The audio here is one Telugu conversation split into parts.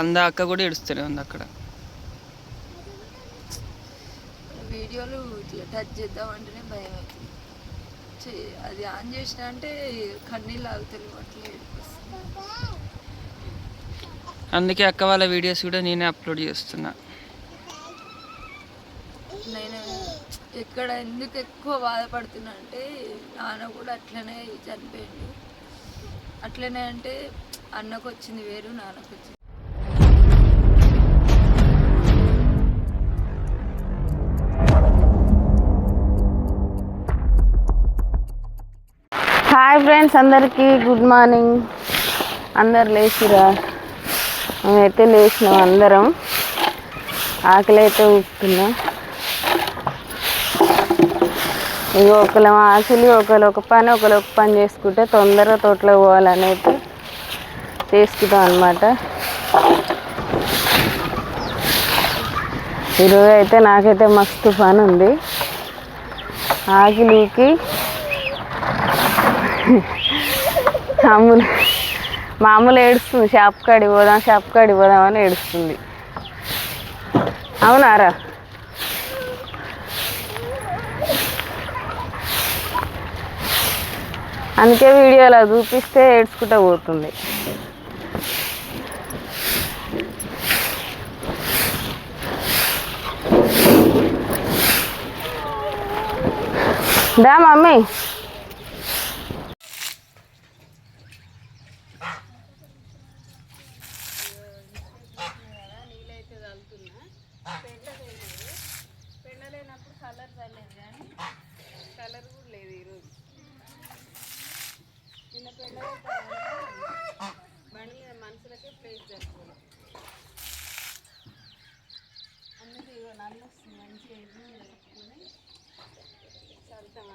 అంద అక్క కూడా ఏడుస్తూనే ఉంది అక్కడ. వీడియోలు ఇట్లా టచ్ చేద్దామంటేనే భయం అవుతుంది. అది ఆన్ చేసిన అంటే కన్నీళ్ళు ఆగుతలేవు అట్లా. అందుకే అక్క వాళ్ళ వీడియోస్ కూడా నేనే అప్లోడ్ చేస్తున్నా. నేను ఎక్కడ ఎందుకు ఎక్కువ బాధపడుతున్నా అంటే నాన్న కూడా అట్లనే చనిపోయిండు. అట్లనే అంటే అన్నకు వచ్చింది వేరు నాన్నకు వచ్చింది హాయ్ ఫ్రెండ్స్ అందరికీ గుడ్ మార్నింగ్ అందరు లేచిరా? మేమైతే లేచినాం అందరం. ఆకలి అయితే ఊపుతున్నా. ఇక ఒకళ్ళం ఆకలి ఒకరు ఒక పని ఒకరు ఒక పని చేసుకుంటే తొందరగా తోటలో పోవాలని అయితే చేసుకుంటాం అనమాట ఈరోజు అయితే నాకైతే మస్తు పని ఉంది ఆకిలికి మామూలు మామూలు ఏడుస్తుంది. షాప్ కాడికి పోదాం షాప్ కాడికి పోదాం అని ఏడుస్తుంది. అవునారా అందుకే వీడియోలో చూపిస్తే ఏడ్చుకుంటూ పోతుంది. దా మమ్మీ పెండలేనప్పుడు కలర్ చల్లేదు కానీ కలర్ కూడా లేదు ఈరోజు నిన్న పెండలే బండి మీద మనుషులకే ప్లేస్ సరిపోలేదు అందుకే మంచిగా ఇల్లు మీద పెట్టుకొని చల్లుతాం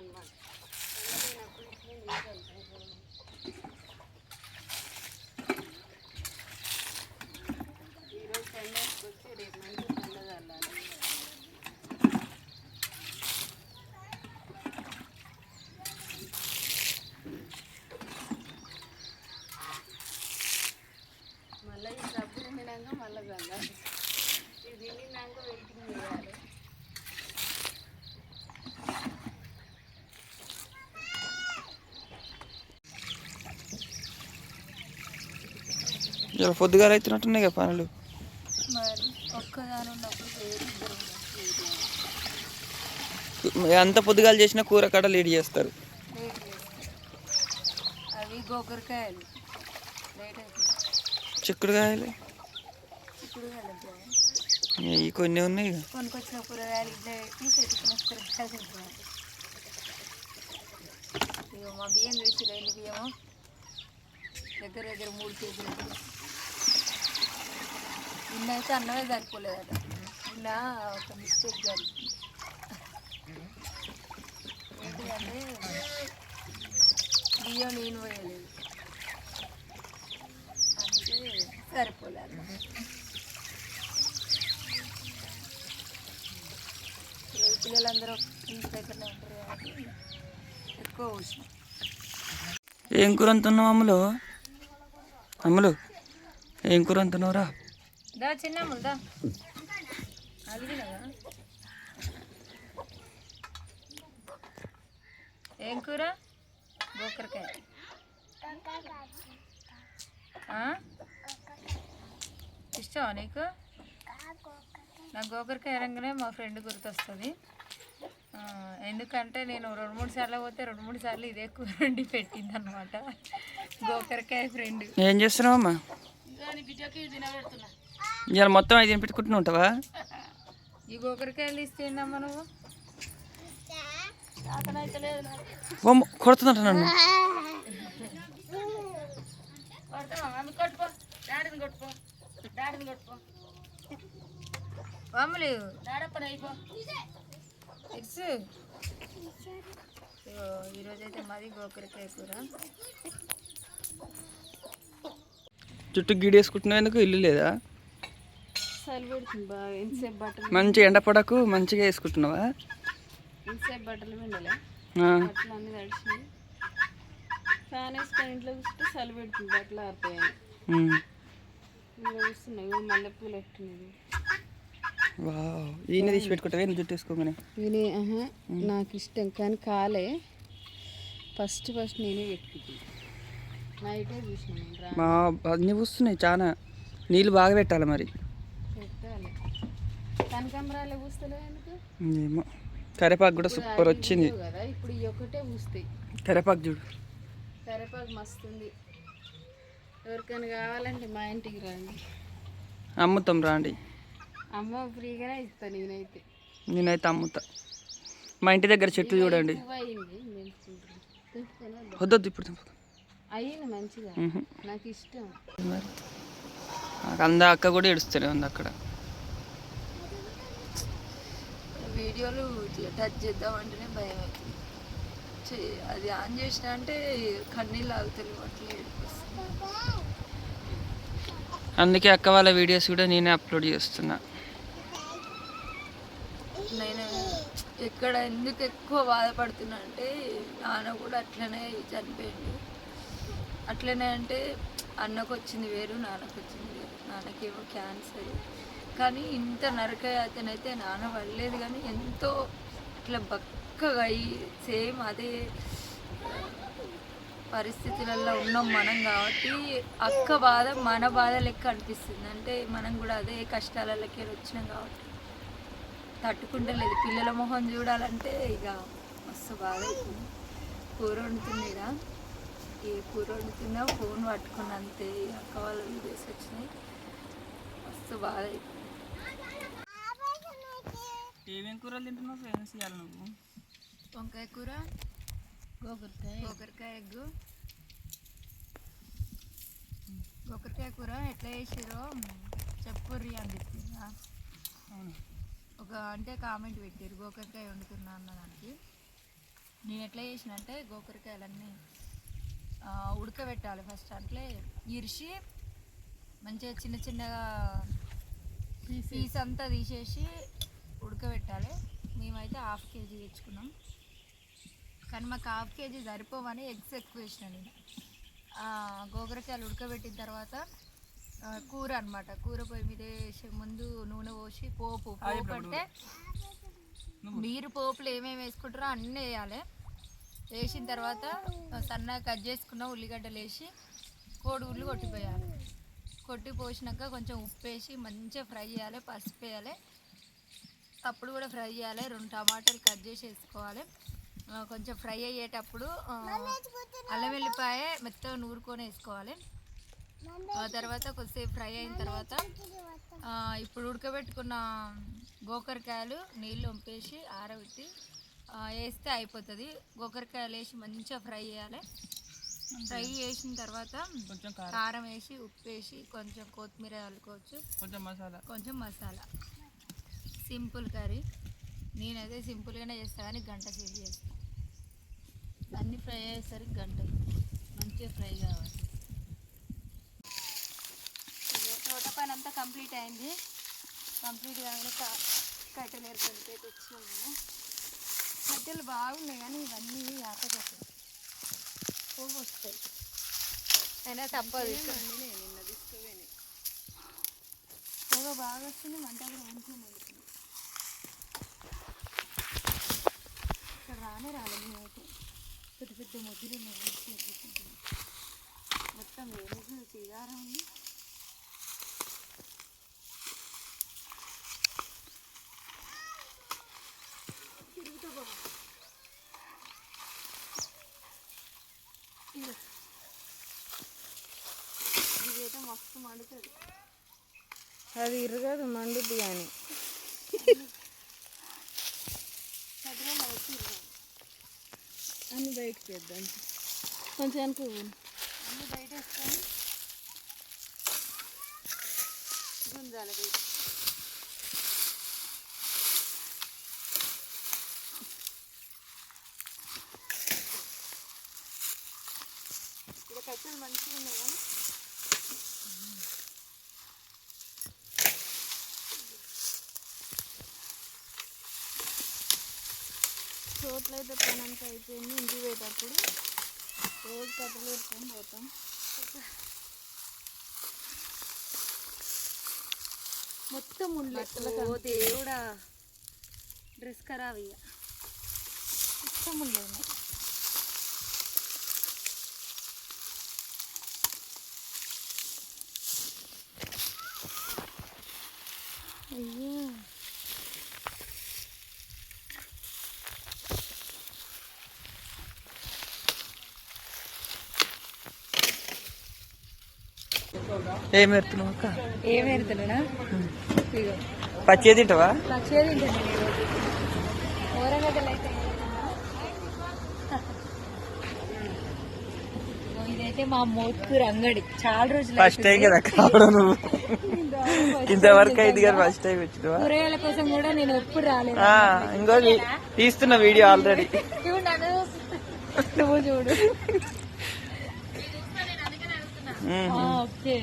ఇలా పొద్దుగాల అవుతున్నట్టున్నాయి కదా పనులు. అంత పొద్దుగాల చేసిన కూర కడ లేట్ చేస్తారు. అవి గోకరకాయలు. చిక్కుడుకాయలు. ఈ కొన్ని ఉన్నాయి. కొనుకొచ్చిన కూరగాయలు మా బియ్యం చూసి ఎన్ని బియ్యమో? దగ్గర దగ్గర మూడు కేజీలు. నిన్న అయితే అన్నమే సరిపోలేదట. నిన్న ఒక మిస్టేక్ జరిగింది. ఏంటిదంటే బియ్యం నేను పోయలేదు. అందుకే సరిపోలేదు ఈరోజు పిల్లలందరూ ఇంటి దగ్గరనే ఉంటారు కాబట్టి ఎక్కువ ఉష్ణం ఏం కూర అంటున్నావు అమ్ములు? అమ్ములు ఏం కూర అంటున్నావురా? దా చిన్న దా అలిగినదా ఏం కూర? గోకరకాయ ఆ? ఇష్టమా నీకు? నాకు గోకరకాయ రంగానే మా ఫ్రెండ్ గుర్తొస్తుంది. ఎందుకంటే నేను రెండు మూడు సార్లు పోతే రెండు మూడు సార్లు ఇదే కూర వండి పెట్టింది అనమాట గోకరకాయ ఫ్రెండ్. ఏం చేస్తున్నావు అమ్మా ఇవాళ మొత్తం ఐదు పెట్టుకుంటూ ఉంటావా? ఈ గోకరకాయలు ఇస్తే ఏందమ్మా నువ్వు? కొడుతుందంట నన్ను. మామూలు. ఎగ్స్. ఈరోజు అయితే మాది గోకరకాయ కూర. చుట్టూ గీడేసుకుంటున్నావు ఎందుకు? ఇల్లు లేదా? మంచి ఎండపడకు మంచిగా వేసుకుంటున్నావా? ఫ్యాన్ వేసుకొని ఇంట్లో కూర్చుంటే చలి పెడుతుంది బట్టలు ఆరిపోయాయి. ఈయన తీసి పెట్టుకుంటావే? జుట్టు వేసుకోగానే? నాకు ఇష్టం. కానీ కాలే. ఫస్ట్ ఫస్ట్ నేనే పెట్టుకుంది నైటే చూసిన అన్నీ వస్తున్నాయి చాలా నీళ్ళు బాగా పెట్టాలి మరి. కనకాంబరాలే పూస్తలే ఎందుకు? ఏమో. కరేపాకు కూడా సూపర్ వచ్చింది. కదా ఇప్పుడు ఈ ఒక్కటే పూస్తాయి. కరేపాకు చూడు. కరివేపాకు మస్తుంది ఎవరికైనా కావాలంటే మా ఇంటికి రండి. అమ్ముతాం రాండి. అమ్మ ఫ్రీగానే ఇస్తాను నేనైతే. నేనైతే అమ్ముతా. మా ఇంటి దగ్గర చెట్టు చూడండి. వద్దొద్దు ఇప్పుడు. అయ్యింది మంచిగా. నాకు ఇష్టం. అంద అక్క కూడా ఏడుస్తూనే ఉంది అక్కడ. వీడియోలు ఇట్లా టచ్ చేద్దామంటేనే భయం అవుతుంది. అది ఆన్ చేసిన అంటే కన్నీళ్ళు అట్లా ఏడిపిస్తుంది అందుకే అక్క వాళ్ళ వీడియోస్ కూడా నేనే అప్లోడ్ చేస్తున్నా. నేను ఎక్కడ ఎందుకు ఎక్కువ బాధపడుతున్నా అంటే నాన్న కూడా అట్లనే చనిపోయిండు. అట్లనే అంటే అన్నకు వచ్చింది వేరు నాన్నకు వచ్చింది వేరు. నాన్నకేమో క్యాన్సర్ కానీ ఇంత నరకయాతనైతే నాన్న పడలేదు కానీ ఎంతో ఇట్లా బక్కగా అయ్యి సేమ్ అదే పరిస్థితులలో ఉన్నాం మనం కాబట్టి అక్క బాధ మన బాధ లెక్క అనిపిస్తుంది. అంటే మనం కూడా అదే కష్టాలకి వచ్చినాం కాబట్టి తట్టుకుంటలేదు. పిల్లల మొహం చూడాలంటే ఇక మస్తు బాధ అవుతుంది కూర ఇక ఏ కూర వండుతున్నా? ఫోన్ పట్టుకున్న అంతే. అక్క వాళ్ళు వీడియోస్ వచ్చినాయి. మస్తు బాధ అవుతుంది ఏమేం కూరలు తింటున్నావు ఫ్రెండ్స్ ఇవ్వాలి నువ్వు? వంకాయ కూర గోకరకాయ గోకరకాయ ఎగ్గు. గోకరకాయ కూర ఎట్లా చేసిరో చెప్పుర్రి అని చెప్పిందా అవును? ఒక అంటే కామెంట్ పెట్టారు గోకరకాయ వండుతున్నా అన్న దానికి నేను ఎట్లా చేసిన అంటే గోకరకాయలన్నీ ఆ, ఉడకబెట్టాలి ఫస్ట్ అంటే ఇరిసి మంచిగా చిన్న చిన్నగా పీస్ అంతా తీసేసి ఉడకబెట్టాలి. మేమైతే హాఫ్ కేజీ తెచ్చుకున్నాం. కానీ మాకు హాఫ్ కేజీ సరిపోవని ఎగ్స్ ఎక్కువ వేసిన నేను. ఆ, గోకరకాయలు ఉడకబెట్టిన తర్వాత కూర అన్నమాట. కూర పొయ్యి మీద వేసే ముందు నూనె పోసి పోపు పోపు అంటే మీరు పోపులు ఏమేమి వేసుకుంటారో అన్నీ వేయాలి. వేసిన తర్వాత సన్నగా కట్ చేసుకున్న ఉల్లిగడ్డలు వేసి కోడిగుడ్లు కొట్టిపోయాలి. కొట్టి పోసినాక కొంచెం ఉప్పు వేసి మంచిగా ఫ్రై చేయాలి పసుపు వేయాలి. అప్పుడు కూడా ఫ్రై చేయాలి. రెండు టమాటాలు కట్ చేసి వేసుకోవాలి. కొంచెం ఫ్రై అయ్యేటప్పుడు అల్లం వెల్లిపాయ మెత్తగా నూరుకొని వేసుకోవాలి. ఆ తర్వాత కొద్దిసేపు ఫ్రై అయిన తర్వాత ఆ, ఇప్పుడు ఉడకబెట్టుకున్న గోకరకాయలు నీళ్ళు వంపేసి ఆరబెట్టి వేస్తే అయిపోతుంది. గోకరకాయలు వేసి మంచిగా ఫ్రై చేయాలి. ఫ్రై చేసిన తర్వాత కొంచెం కారం. కారం వేసి ఉప్పు వేసి కొంచెం కొత్తిమీర కలుపుకోవచ్చు. కొంచెం మసాలా. కొంచెం మసాలా. Simple curry. నేనైతే సింపుల్గానే చేస్తా కానీ గంట సేపు చేస్తాను అన్నీ ఫ్రై అయ్యేసరికి గంట. మంచిగా ఫ్రై కావాలి. తోట పని అంతా కంప్లీట్ అయింది. కంప్లీట్ కాగానే కట్టెలు తెచ్చినాం మేము కట్టెలు బాగున్నాయి కానీ ఇవన్నీ ఆట కట్టెలు పువ్వు వస్తాయి. అయినా తప్పదు. నిన్న తీసుకుపోయినాయి. పొగ బాగా వస్తుంది మంట కూడా మంచిగా మండుతుంది ఇక్కడ రాలేదు పెద్ద పెద్ద ముద్దులు మొత్తం వేరే తీగారం ఉంది. ఇది పో. మస్తు మండుతుంది. అది ఇరగదు మండుద్ది కానీ బయటకి వేద్దాం కొంచెం వెనక అన్ని బయట వేసుకొని గుంజాలి బయట. ఇక్కడ కట్టెలు మంచిగా ఉన్నాయి చోట్ల అయితే పని అంతా అయిపోయింది ఇంటికి పోయేటప్పుడు రోజు కట్టలు పెట్టుకొని పోతాం. మొత్తం ఉండే దేవుడా డ్రెస్ ఖరాబ్ ఇక మొత్తం ఉండే ఉన్నాయి. అయ్యో. ఏం అక్క? ఏం పచ్చి తింటావా? ఇదైతే మా మోత్కూరు అంగడి చాలా రోజులు ఫస్ట్ టైం కదా కావడం నువ్వు? ఇంతవరకు అయింది కానీ ఫస్ట్ టైం వచ్చినావా? కూరగాయల కోసం కూడా నేను ఎప్పుడు రాలేదు. ఇంకో తీస్తున్న వీడియో ఆల్రెడీ నువ్వు చూడు. ఓకే.